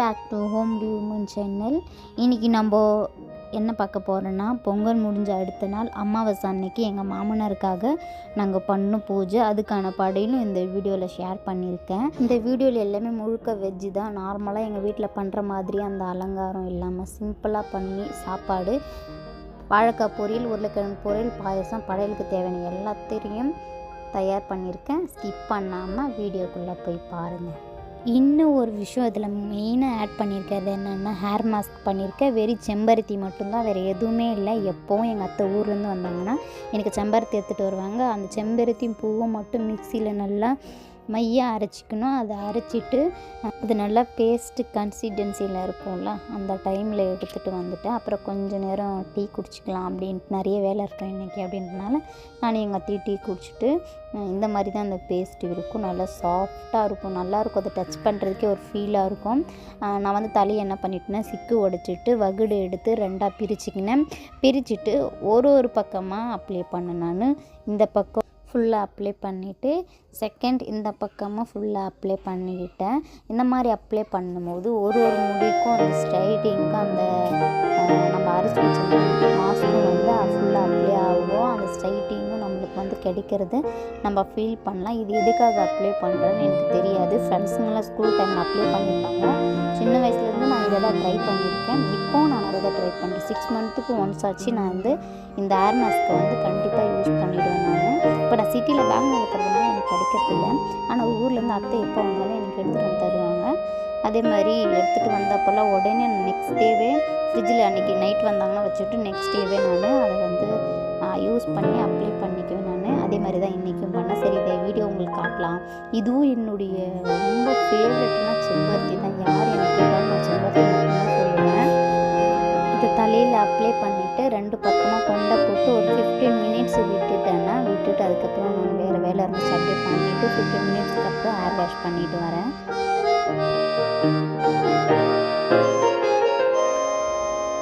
Back to home டியூமன் channel இன்றைக்கி நம்ம என்ன பார்க்க போகிறோன்னா பொங்கல் முடிஞ்ச அடுத்த நாள் அமாவாசை அன்னைக்கு எங்கள் மாமனாருக்காக நாங்கள் பண்ணும் பூஜை அதுக்கான படையிலும் இந்த வீடியோவில் ஷேர் பண்ணியிருக்கேன். இந்த வீடியோவில் எல்லாமே முழுக்க வெஜ்ஜு தான். நார்மலாக எங்கள் வீட்டில் பண்ணுற மாதிரி அந்த அலங்காரம் இல்லாமல் சிம்பிளாக பண்ணி சாப்பாடு வாழைக்காய் பொரியல் உருளைக்கிழங்கு பொரியல் பாயசம் படையலுக்கு தேவையான எல்லாத்தையும் தயார் பண்ணியிருக்கேன். ஸ்கிப் பண்ணாமல் வீடியோக்குள்ளே போய் பாருங்கள் இன்னும் ஒரு விஷயம் இதில் மெயினாக ஆட் பண்ணியிருக்கிறது என்னென்னா ஹேர் மாஸ்க் பண்ணியிருக்கேன் வெறும் செம்பருத்தி மட்டும்தான் வேறு எதுவுமே இல்லை. எப்போவும் எங்கள் அத்தை ஊர்லேருந்து வந்தாங்கன்னா எனக்கு செம்பருத்தி எடுத்துகிட்டு வருவாங்க. அந்த செம்பருத்தி பூவை மட்டும் மிக்சியில் நல்லா மையாக அரைச்சிக்கணும். அதை அரைச்சிட்டு அது நல்லா பேஸ்ட்டு கன்சிஸ்டன்சியில் இருக்கும்ல அந்த டைமில் எடுத்துகிட்டு வந்துட்டேன் அப்புறம் கொஞ்ச நேரம் டீ குடிச்சிக்கலாம் அப்படின்ட்டு நிறைய வேலை இருக்கேன் இன்றைக்கி அப்படின்றனால நான் எங்கள் அத்தையும் டீ குடிச்சிட்டு இந்த மாதிரி தான் அந்த பேஸ்ட் இருக்கும். நல்லா சாஃப்டாக இருக்கும். நல்லாயிருக்கும் அதை டச் பண்ணுறதுக்கே ஒரு ஃபீலாக இருக்கும். நான் வந்து தலையை என்ன பண்ணிட்டேன்னா சிக்கு உடைச்சிட்டு வகுடு எடுத்து ரெண்டாக பிரிச்சுக்கினேன். பிரிச்சுட்டு ஒரு ஒரு பக்கமாக அப்ளை பண்ணேன் நான். இந்த பக்கம் ஃபுல்லாக அப்ளை பண்ணிவிட்டு செகண்ட் இந்த பக்கமும் ஃபுல்லாக அப்ளை பண்ணிக்கிட்டேன். இந்த மாதிரி அப்ளை பண்ணும்போது ஒரு ஒரு முடிக்கும் அந்த ஸ்ட்ரைட்டிங்க்கும் அந்த நம்ம அரைச்சி வச்சிருந்த வந்து கிடைக்கிறது நம்ம ஃபீல் பண்ணலாம். இது எதுக்காக அப்ளை பண்ணுறேன்னு எனக்கு தெரியாது. ஃப்ரெண்ட்ஸுங்களாம் ஸ்கூல் டைமில் அப்ளை பண்ணியிருக்காங்க சின்ன வயசுலேருந்து நான் இதை தான் ட்ரை பண்ணியிருக்கேன். இப்போ நான் அதை தான் ட்ரை பண்ணுறேன் சிக்ஸ் மந்த்துக்கு ஒன்ஸ் ஆச்சு நான் வந்து இந்த ஏர் மாஸ்க்கை வந்து கண்டிப்பாக யூஸ் பண்ணிவிடுவேன் நான். இப்போ நான் சிட்டியில் பெங்களூர் இருக்கிறதுனால எனக்கு கிடைக்கிறதில்ல ஆனால் ஊர்லேருந்து அத்தை எப்போ வந்தாலும் எனக்கு எடுத்துகிட்டு வந்து தருவாங்க. அதே மாதிரி எடுத்துகிட்டு வந்தப்போல்லாம் உடனே நெக்ஸ்ட் டேவே ஃப்ரிட்ஜில் அன்றைக்கி நைட் வந்தாங்கன்னா வச்சுட்டு நெக்ஸ்ட் டேவே நான் அதை வந்து யூஸ் பண்ணி அப்ளை அதே மாதிரி தான் இன்றைக்கும் பண்ணேன் சரி இதை வீடியோ உங்களுக்கு காட்டலாம். இதுவும் என்னுடைய ரொம்ப ஃபேவரெட்னா செம்பருத்தி தான். யார் எனக்கு கேட்டாலும் நான் செம்பருத்தி சொல்லுவேன். இது தலையில் அப்ளை பண்ணிவிட்டு ரெண்டு பக்கமாக கொண்டை போட்டு ஒரு ஃபிஃப்டீன் மினிட்ஸ் விட்டுட்டேன்னா விட்டுட்டு அதுக்கப்புறம் நான் வேறு வேலை இருந்துச்சு அப்படியே பண்ணிவிட்டு ஃபிஃப்டீன் மினிட்ஸ்க்கு அப்புறம் ஹேர் வாஷ் பண்ணிட்டு வரேன்.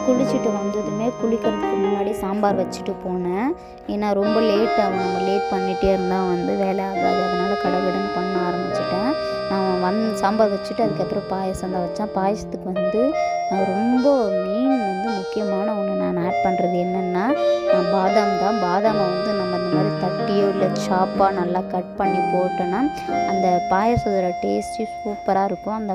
குளிச்சுட்டு வந்ததுமே குளிக்கிறதுக்கு முன்னாடி சாம்பார் வச்சுட்டு போனேன். ஏன்னா ரொம்ப லேட் ஆகும். நம்ம லேட் பண்ணிகிட்டே இருந்தால் வந்து வேலை ஆகாது. அதனால் கடகடன்னு பண்ண ஆரம்பிச்சிட்டேன். நான் வந் சாம்பார் வச்சுட்டு அதுக்கப்புறம் பாயசம் தான் வச்சேன். பாயசத்துக்கு வந்து நான் ரொம்ப மெயின் வந்து முக்கியமான ஒன்று நான் ஆட் பண்ணுறது என்னென்னா பாதாம் தான். பாதாமை வந்து நம்ம இந்த மாதிரி தட்டியோ இல்லை சாப்பாக நல்லா கட் பண்ணி போட்டோன்னா அந்த பாயசத்தோட டேஸ்ட்டு சூப்பராக இருக்கும். அந்த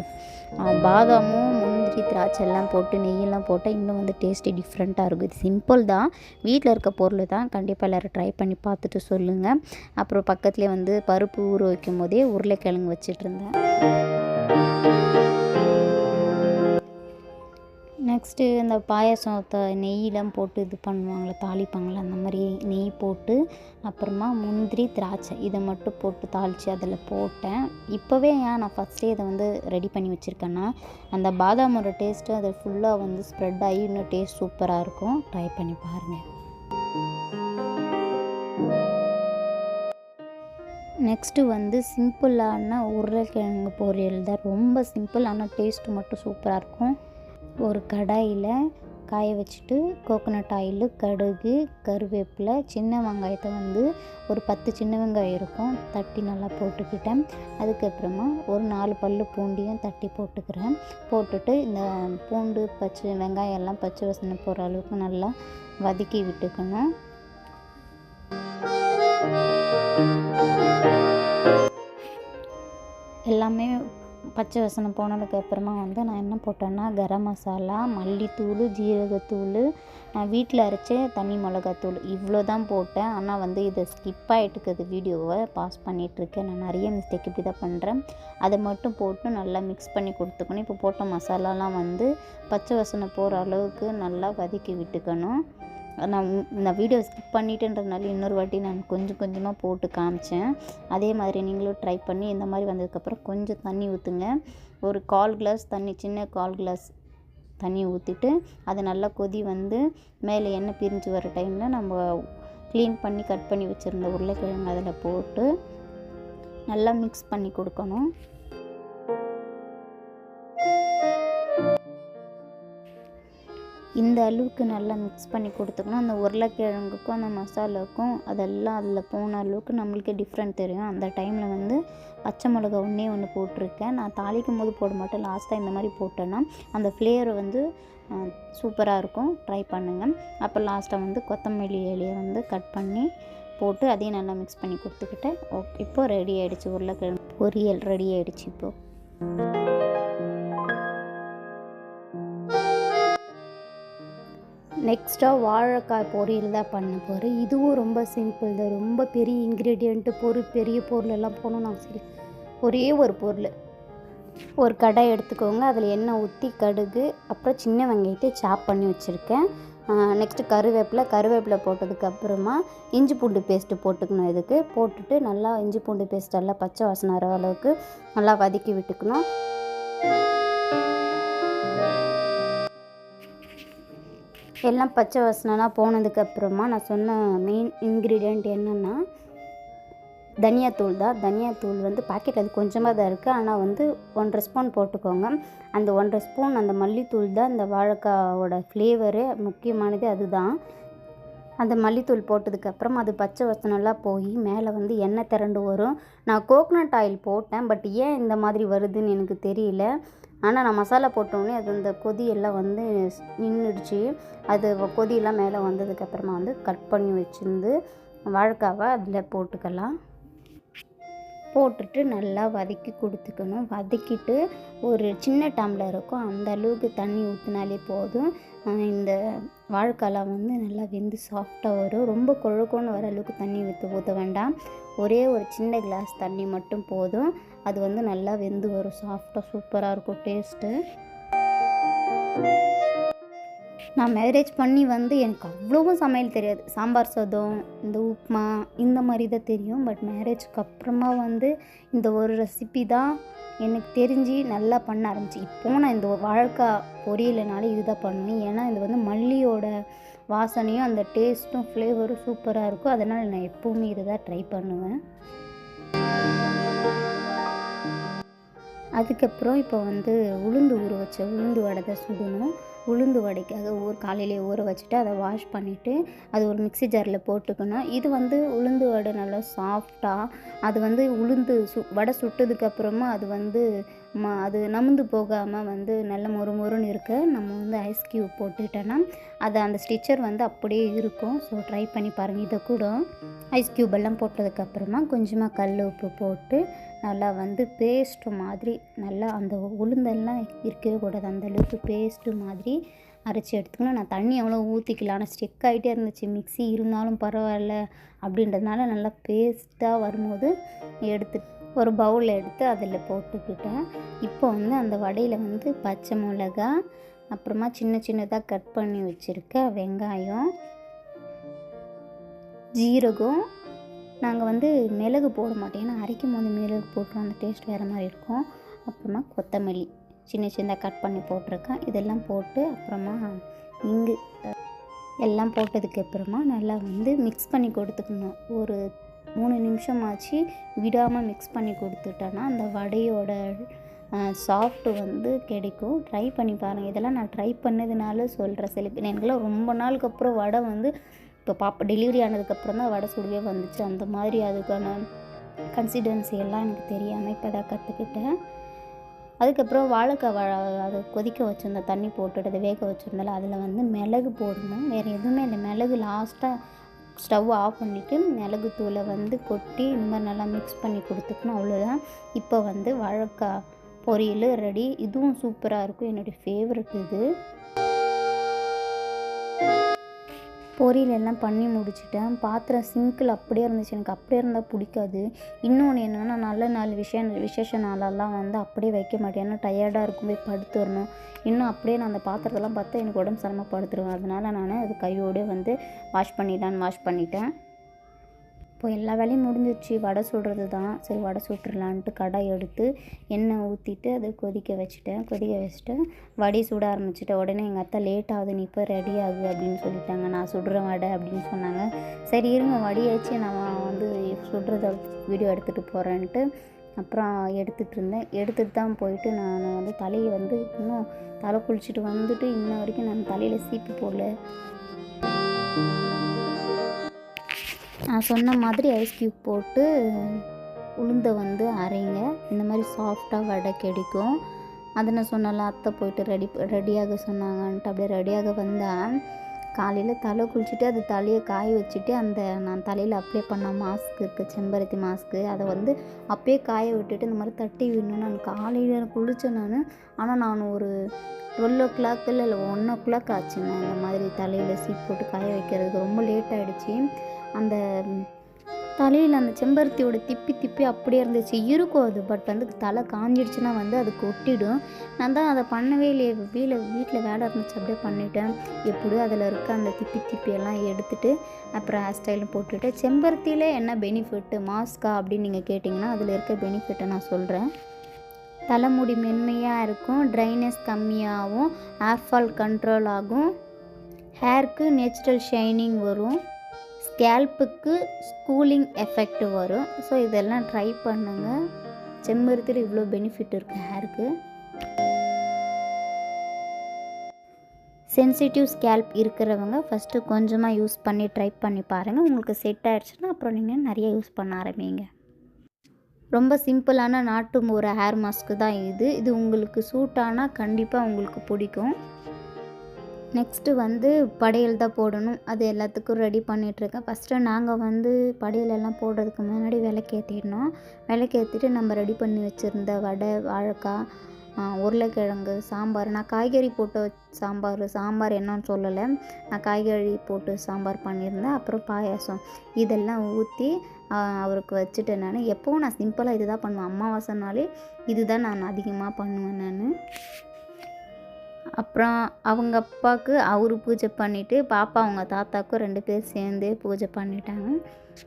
பாதாமும் முந்திரி திராட்சை எல்லாம் போட்டு நெய்யெல்லாம் போட்டால் இன்னும் வந்து டேஸ்ட்டு டிஃப்ரெண்ட்டாக இருக்கும். இது சிம்பிள் தான். வீட்டில் இருக்க பொருள் தான் கண்டிப்பாக எல்லோரும் ட்ரை பண்ணி பார்த்துட்டு சொல்லுங்கள் அப்புறம் பக்கத்துலேயே வந்து பருப்பு ஊற வைக்கும் போதே உருளைக்கிழங்கு வச்சிட்டு நெக்ஸ்ட்டு இந்த பாயாசத்தை நெய்யெலாம் போட்டு இது பண்ணுவாங்களே தாளிப்பாங்களே அந்த மாதிரி நெய் போட்டு அப்புறமா முந்திரி திராட்சை இதை மட்டும் போட்டு தாளித்து அதில் போட்டேன். இப்போவே ஏன் நான் ஃபஸ்ட்டே இதை வந்து ரெடி பண்ணி வச்சுருக்கேன்னா அந்த பாதாமோட டேஸ்ட்டு அது ஃபுல்லாக வந்து ஸ்ப்ரெட் ஆகி இன்னும் டேஸ்ட் சூப்பராக இருக்கும். ட்ரை பண்ணி பாருங்கள் நெக்ஸ்ட்டு வந்து சிம்பிளான உருளைக்கிழங்கு பொரியல் தான். ரொம்ப சிம்பிள் ஆனால் டேஸ்ட்டு மட்டும் சூப்பராக இருக்கும். ஒரு கடாயில் காய வச்சுட்டு கோகோனட் ஆயிலு கடுகு கருவேப்பிலை சின்ன வெங்காயத்தை வந்து ஒரு பத்து சின்ன வெங்காயம் இருக்கும் தட்டி நல்லா போட்டுக்கிட்டேன். அதுக்கப்புறமா ஒரு நாலு பல் பூண்டியும் தட்டி போட்டுக்கிறேன். போட்டுட்டு இந்த பூண்டு பச்சை வெங்காயம் எல்லாம் பச்சை வாசனை போகிற அளவுக்கு நல்லா வதக்கி விட்டுக்கணும். எல்லாமே பச்சை வசனம் போனதுக்கு அப்புறமா வந்து நான் என்ன போட்டேன்னா கரம் மசாலா மல்லித்தூள் ஜீரகத்தூள் நான் வீட்டில் அரைச்ச தனி மிளகாத்தூள் இவ்வளோ தான் போட்டேன். ஆனால் வந்து இதை ஸ்கிப் ஆகிட்டுருக்குது வீடியோவை பாஸ் பண்ணிகிட்ருக்கேன் நான் நிறைய மிஸ்டேக் இப்படி தான் பண்ணுறேன் அதை மட்டும் போட்டு நல்லா மிக்ஸ் பண்ணி கொடுத்துக்கணும். இப்போ போட்ட மசாலாலாம் வந்து பச்சை வசனை போகிற அளவுக்கு நல்லா வதக்கி விட்டுக்கணும். நான் இந்த நான் வீடியோ ஸ்கிப் பண்ணிட்டேன்றதுனால இன்னொரு வாட்டி நான் கொஞ்சம் கொஞ்சமாக போட்டு காமிச்சேன். அதே மாதிரி நீங்களும் ட்ரை பண்ணி இந்த மாதிரி வந்ததுக்கப்புறம் கொஞ்சம் தண்ணி ஊற்றுங்க ஒரு கால் கிளாஸ் தண்ணி சின்ன கால் கிளாஸ் தண்ணி ஊற்றிட்டு அது நல்லா கொதி வந்து மேலே எண்ணெய் பிரிஞ்சு வர டைமில் நம்ம க்ளீன் பண்ணி கட் பண்ணி வச்சுருந்த உருளைக்கிழங்கு அதில் போட்டு நல்லா மிக்ஸ் பண்ணி கொடுக்கணும். இந்த அளவுக்கு நல்லா மிக்ஸ் பண்ணி கொடுத்துக்கணும். அந்த உருளைக்கிழங்குக்கும் அந்த மசாலாவுக்கும் அதெல்லாம் அதில் போன அளவுக்கு நம்மளுக்கு டிஃப்ரெண்ட் தெரியும். அந்த டைமில் வந்து பச்சை மிளகா ஒன்றே ஒன்று போட்டிருக்கேன். நான் தாளிக்கும் போது போட மாட்டேன். லாஸ்ட்டாக இந்த மாதிரி போட்டேன்னா அந்த ஃப்ளேவர் வந்து சூப்பராக இருக்கும். ட்ரை பண்ணுங்கள் அப்போ லாஸ்ட்டாக வந்து கொத்தமல்லி இலையை வந்து கட் பண்ணி போட்டு அதையும் நல்லா மிக்ஸ் பண்ணி கொடுத்துக்கிட்டேன் ஓ இப்போ ரெடி ஆகிடுச்சு உருளைக்கிழங்கு பொரியல். ரெடி ஆகிடுச்சு இப்போது நெக்ஸ்ட்டாக வாழைக்காய் பொரியல் தான் பண்ண போகிறேன் இதுவும் ரொம்ப சிம்பிள் தான். ரொம்ப பெரிய இன்க்ரீடியண்ட்டு பொருள் பெரிய பொருளெல்லாம் போகணும்னு அவசியம் இல்லை. ஒரே ஒரு பொருள். ஒரு கடை எடுத்துக்கோங்க. அதில் எண்ணெய் ஊற்றி கடுகு அப்புறம் சின்ன வெங்காயத்தை சாப் பண்ணி வச்சுருக்கேன். நெக்ஸ்ட்டு கருவேப்பிலை. கருவேப்பிலை போட்டதுக்கு அப்புறமா இஞ்சி பூண்டு பேஸ்ட்டு போட்டுக்கணும் இதுக்கு. போட்டுட்டு நல்லா இஞ்சி பூண்டு பேஸ்ட் எல்லாம் பச்சை வாசனை வர அளவுக்கு நல்லா வதக்கி விட்டுக்கணும். எல்லாம் பச்சை வாசனைலாம் போனதுக்கப்புறமா நான் சொன்ன மெயின் இன்க்ரீடியண்ட் என்னென்னா தனியாத்தூள் தான். தனியாத்தூள் வந்து பாக்கெட் அது கொஞ்சமாக தான் இருக்குது ஆனால் வந்து ஒன்றரை ஸ்பூன் போட்டுக்கோங்க. அந்த ஒன்றரை ஸ்பூன் அந்த மல்லித்தூள் தான் இந்த வாழைக்காவோட ஃப்ளேவரு முக்கியமானது அதுதான். அந்த மல்லித்தூள் போட்டதுக்கப்புறம் அது பச்சை வசனம்லாம் போய் மேலே வந்து எண்ணெய் திரண்டு வரும். நான் கோக்கனட் ஆயில் போட்டேன் பட் ஏன் இந்த மாதிரி வருதுன்னு எனக்கு தெரியல. ஆனால் நான் மசாலா போட்டோடனே அது அந்த கொதியெல்லாம் வந்து நின்றுடுச்சு அது கொதியெல்லாம் மேலே வந்ததுக்கப்புறமா வந்து கட் பண்ணி வச்சுருந்து வாழைக்காவை அதில் போட்டுக்கலாம். போட்டுட்டு நல்லா வதக்கி கொடுத்துக்கணும். வதக்கிட்டு ஒரு சின்ன டம்ளர் இருக்கும். அந்த அளவுக்கு தண்ணி ஊற்றினாலே போதும். இந்த வாழைக்காலாம் வந்து நல்லா வெந்து சாஃப்டாக வரும். ரொம்ப கொழுக்கோன்னு வர அளவுக்கு தண்ணி ஊற்ற ஊற்ற வேண்டாம். ஒரே ஒரு சின்ன கிளாஸ் தண்ணி மட்டும் போதும். அது வந்து நல்லா வெந்து வரும். சாஃப்டாக சூப்பராக இருக்கும் டேஸ்ட்டு நான் மேரேஜ் பண்ணி வந்து எனக்கு அவ்வளோவும் சமையல் தெரியாது. சாம்பார் சாதம் இந்த உப்புமா இந்த மாதிரி தான் தெரியும். பட் மேரேஜ்க்கு அப்புறமா வந்து இந்த ஒரு ரெசிபி தான் எனக்கு தெரிஞ்சு நல்லா பண்ண ஆரம்பிச்சு. இப்போது நான் இந்த வாழ்க்கை பொரியலனால இதுதான் பண்ணுவேன். ஏன்னா இது வந்து மல்லியோட வாசனையும் அந்த டேஸ்ட்டும் ஃப்ளேவரும் சூப்பராக இருக்கும். அதனால் நான் எப்போவுமே இதை தான் ட்ரை பண்ணுவேன். அதுக்கப்புறம் இப்போ வந்து உளுந்து ஊற வச்ச உளுந்து வடை தான் சுடணும். உளுந்து வடைக்காக ஊர் காலையிலே ஊற வச்சுட்டு அதை வாஷ் பண்ணிவிட்டு அது ஒரு மிக்ஸி ஜாரில் போட்டுக்கணும். இது வந்து உளுந்து வடை நல்லா சாஃப்டாக அது வந்து உளுந்து சு வடை சுட்டதுக்கப்புறமா அது வந்து ம அது நமுந்து போகாமல் வந்து நல்ல மொறு மொறுன்னு இருக்க நம்ம வந்து ஐஸ் க்யூப் போட்டுட்டோன்னா அது அந்த ஸ்டிச்சர் வந்து அப்படியே இருக்கும். ஸோ ட்ரை பண்ணி பாருங்கள் இதை கூட ஐஸ் க்யூப் எல்லாம் போட்டதுக்கப்புறமா கொஞ்சமாக கல் உப்பு போட்டு நல்லா வந்து பேஸ்ட்டு மாதிரி நல்லா அந்த உளுந்தெல்லாம் இருக்கவே கூடாது. அந்தளவுக்கு பேஸ்ட்டு மாதிரி அரைச்சி எடுத்துக்கணும். நான் தண்ணி எவ்வளோ ஊற்றிக்கலாம் ஆனால் ஸ்டிக் ஆகிட்டே இருந்துச்சு. மிக்ஸி இருந்தாலும் பரவாயில்ல அப்படின்றதுனால நல்லா பேஸ்ட்டாக வரும்போது எடுத்து ஒரு பவுலில் எடுத்து அதில் போட்டுக்கிட்டேன். இப்போ வந்து அந்த வடையில் வந்து பச்சை மிளகா அப்புறமா சின்ன சின்னதாக கட் பண்ணி வச்சுருக்க வெங்காயம் ஜீரகம். நாங்கள் வந்து மிளகு போட மாட்டோம். ஏன்னா அரைக்கும் போது மிளகு போட்டுரும் அந்த டேஸ்ட் வேறு மாதிரி இருக்கும். அப்புறமா கொத்தமல்லி சின்ன சின்னதாக கட் பண்ணி போட்டிருக்கேன். இதெல்லாம் போட்டு அப்புறமா இங்கு எல்லாம் போட்டதுக்கு அப்புறமா நல்லா வந்து மிக்ஸ் பண்ணி கொடுத்துக்கணும். ஒரு மூணு நிமிஷமாச்சு விடாமல் மிக்ஸ் பண்ணி கொடுத்துட்டோன்னா அந்த வடையோட சாஃப்ட்டு வந்து கிடைக்கும். ட்ரை பண்ணி பாருங்கள் இதெல்லாம் நான் ட்ரை பண்ணதுனால சொல்கிறேன் சில பேர் எனக்குலாம் ரொம்ப நாளுக்கு அப்புறம் வடை வந்து இப்போ பாப்பா டெலிவரி ஆனதுக்கப்புறம் தான் வடை சுடவே வந்துச்சு. அந்த மாதிரி அதுக்கான கன்சிடென்சி எல்லாம் எனக்கு தெரியாமல் இப்போ தான் கற்றுக்கிட்டேன் அதுக்கப்புறம் வாழைக்காய் வாழை அதை கொதிக்க வச்சுருந்தேன் தண்ணி போட்டுட்டு அதை வேக வச்சுருந்தால அதில் வந்து மிளகு போடணும். வேறு எதுவுமே இல்லை. மிளகு லாஸ்ட்டாக ஸ்டவ் ஆஃப் பண்ணிவிட்டு மிளகு தூளை வந்து கொட்டி இந்த மாதிரி நல்லா மிக்ஸ் பண்ணி கொடுத்துக்கணும். அவ்வளோதான் இப்போ வந்து வாழைக்காய் பொரியல் ரெடி. இதுவும் சூப்பராக இருக்கும். என்னுடைய ஃபேவரட் இது. பொரியல் எல்லாம் பண்ணி முடிச்சிட்டேன். பாத்திரம் சிங்கில் அப்படியே இருந்துச்சு. எனக்கு அப்படியே இருந்தால் பிடிக்காது. இன்னொன்று என்னென்னா நல்ல நாள் விஷயம் விசேஷ நாளெல்லாம் வந்து அப்படியே வைக்க மாட்டேன். ஏன்னா டயர்டாக இருக்கும். போய் படுத்து வரணும். இன்னும் அப்படியே நான் அந்த பாத்திரத்தெல்லாம் பார்த்தா எனக்கு உடம்பு சிரமப்படுத்துருவேன் அதனால் நான் அது கையோடு வந்து வாஷ் பண்ணிடலான்னு வாஷ் பண்ணிட்டேன். இப்போ எல்லா வேலையும் முடிஞ்சிச்சு வடை சுடுறது தான். சரி வடை சுட்டுறலான்ட்டு கடாய் எடுத்து எண்ணெய் ஊற்றிட்டு அதை கொதிக்க வச்சுட்டேன். கொதிக்க வச்சுட்டு வடை சுட ஆரம்பிச்சிட்டேன். உடனே எங்கள் அத்தை லேட் ஆகுது நீ இப்போ ரெடி ஆகு அப்படின்னு சொல்லிட்டாங்க. நான் சுடுறேன் வடை அப்படின்னு சொன்னாங்க. சரி இருங்க வடியாச்சு. நான் வந்து சுடுறத வீடியோ எடுத்துகிட்டு போகிறேன்ட்டு அப்புறம் எடுத்துகிட்டு இருந்தேன். எடுத்துகிட்டு தான் போயிட்டு நான் வந்து தலையை வந்து இன்னும் தலை குளிச்சுட்டு வந்துட்டு இன்ன வரைக்கும் நான் தலையில் சீப்பு போடல. நான் சொன்ன மாதிரி ஐஸ் க்யூப் போட்டு உளுந்தை வந்து அரைங்க. இந்த மாதிரி சாஃப்டாக வடை கிடைக்கும். அதை நான் சொன்னல அத்தை போயிட்டு ரெடி ரெடியாக சொன்னாங்கன்ட்டு. அப்படியே ரெடியாக வந்தேன் காலையில் தலை குளிச்சுட்டு அது தலையை காய வச்சுட்டு அந்த நான் தலையில் அப்ளை பண்ண மாஸ்க் இருக்குது செம்பருத்தி மாஸ்க்கு அதை வந்து அப்பயே காய விட்டுட்டு இந்த மாதிரி தட்டி விடணும். நான் காலையில் குளித்தேன் நான். ஆனால் நான் ஒரு டுவெல் ஓ கிளாக் இல்லை இல்லை ஒன் ஓ கிளாக் ஆச்சுங்க இந்த மாதிரி தலையில் சீப் போட்டு காய வைக்கிறதுக்கு. ரொம்ப லேட் ஆகிடுச்சி அந்த தலையில் அந்த செம்பருத்தியோட திப்பி திப்பி அப்படியே இருந்துச்சு. இருக்கும் அது பட் வந்து தலை காஞ்சிடுச்சுன்னா வந்து அது கொட்டிடும். நான் தான் அதை பண்ணவே இல்லையே வீட்டில் வீட்டில் வேலை இருந்துச்சு அப்படியே பண்ணிட்டேன். எப்படியோ அதில் இருக்க அந்த திப்பி திப்பி எல்லாம் எடுத்துட்டு அப்புறம் ஹேர் ஸ்டைலும் போட்டுட்டு செம்பருத்தியில் என்ன பெனிஃபிட்டு மாஸ்கா அப்படின்னு நீங்கள் கேட்டிங்கன்னா அதில் இருக்க பெனிஃபிட்டை நான் சொல்கிறேன் தலைமுடி மென்மையாக இருக்கும் ட்ரைனஸ் கம்மியாகும் ஹேர் ஃபால் கண்ட்ரோல் ஆகும் ஹேருக்கு நேச்சுரல் ஷைனிங் வரும். ஸ்கேல்ப்புக்கு ஸ்கூலிங் எஃபெக்ட் வரும். ஸோ இதெல்லாம் ட்ரை பண்ணுங்கள் செம்பருத்தியில் இவ்வளோ பெனிஃபிட் இருக்குது ஹேருக்கு சென்சிட்டிவ் ஸ்கேல்ப் இருக்கிறவங்க ஃபஸ்ட்டு கொஞ்சமாக யூஸ் பண்ணி ட்ரை பண்ணி பாருங்கள் உங்களுக்கு செட் ஆகிடுச்சுன்னா அப்புறம் நீங்கள் நிறைய யூஸ் பண்ண ஆரம்பிங்க. ரொம்ப சிம்பிளான நாட்டு ஒரு ஹேர் மாஸ்க்கு தான் இது. இது உங்களுக்கு சூட் ஆனால் கண்டிப்பாக உங்களுக்கு பிடிக்கும். நெக்ஸ்ட்டு வந்து படையல் தான் போடணும். அது எல்லாத்துக்கும் ரெடி பண்ணிகிட்ருக்கேன் ஃபஸ்ட்டு நாங்கள் வந்து படையலெல்லாம் போடுறதுக்கு முன்னாடி விளக்கேற்றிடணும் விளக்கேற்றிட்டு நம்ம ரெடி பண்ணி வச்சுருந்த வடை வாழைக்காய் உருளைக்கிழங்கு சாம்பார். நான் காய்கறி போட்டு சாம்பார் சாம்பார் என்னன்னு சொல்லலை. நான் காய்கறி போட்டு சாம்பார் பண்ணியிருந்தேன். அப்புறம் பாயாசம். இதெல்லாம் ஊற்றி அவருக்கு வச்சுட்டேன் நான். எப்போவும் நான் சிம்பிளாக இது தான் பண்ணுவேன். அமாவாசைனாலே இதுதான் நான் அதிகமாக பண்ணுவேன் நான். அப்புறம் அவங்க அப்பாவுக்கு அவர் பூஜை பண்ணிவிட்டு பாப்பா அவங்க தாத்தாவுக்கும் ரெண்டு பேர் சேர்ந்து பூஜை பண்ணிட்டாங்க.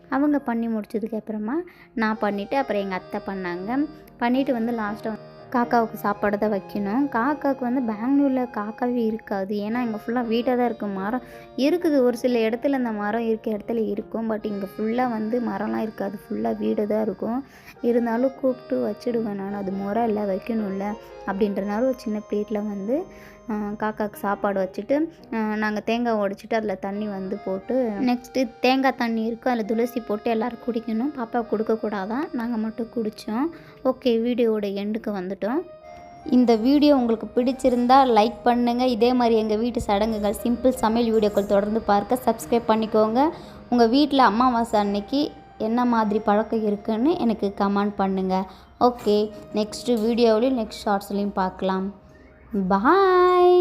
அவங்க பண்ணி முடிச்சதுக்கு அப்புறமா நான் பண்ணிவிட்டு அப்புறம் எங்கள் அத்தை பண்ணாங்க. பண்ணிவிட்டு வந்து லாஸ்ட்டாக காக்காவுக்கு சாப்பாடு தான் வைக்கணும். காக்காவுக்கு வந்து பெங்களூரில் காக்காவே இருக்காது. ஏன்னா இங்கே ஃபுல்லாக வீட்டாக தான் இருக்கும் மரம் இருக்குது. ஒரு சில இடத்துல அந்த மரம் இருக்க இடத்துல இருக்கும். பட் இங்கே ஃபுல்லாக வந்து மரம்லாம் இருக்காது. ஃபுல்லாக வீடு தான் இருக்கும். இருந்தாலும் கூப்பிட்டு வச்சுடுவேன் நான். அது முறை இல்லை வைக்கணும்ல அப்படின்றனால ஒரு சின்ன பிளேட்டில் வந்து காக்காவுக்கு சாப்பாடு வச்சுட்டு நாங்கள் தேங்காய் உடச்சிட்டு அதில் தண்ணி வந்து போட்டு நெக்ஸ்ட்டு தேங்காய் தண்ணி இருக்கும் அதில் துளசி போட்டு எல்லோரும் குடிக்கணும். பாப்பா கொடுக்கக்கூடாதான் நாங்கள் மட்டும் குடித்தோம் ஓகே வீடியோவோட எண்டுக்கு வந்துட்டோம். இந்த வீடியோ உங்களுக்கு பிடிச்சிருந்தா லைக் பண்ணுங்கள் இதே மாதிரி எங்கள் வீட்டு சடங்குகள் சிம்பிள் சமையல் வீடியோக்கள் தொடர்ந்து பார்க்க சப்ஸ்கிரைப் பண்ணிக்கோங்க. உங்கள் வீட்டில் அமாவாசை அன்னைக்கு என்ன மாதிரி பழக்கம் இருக்குன்னு எனக்கு கமெண்ட் பண்ணுங்கள் ஓகே நெக்ஸ்ட்டு வீடியோவிலையும் நெக்ஸ்ட் ஷார்ட்ஸ்லையும் பார்க்கலாம். Bye.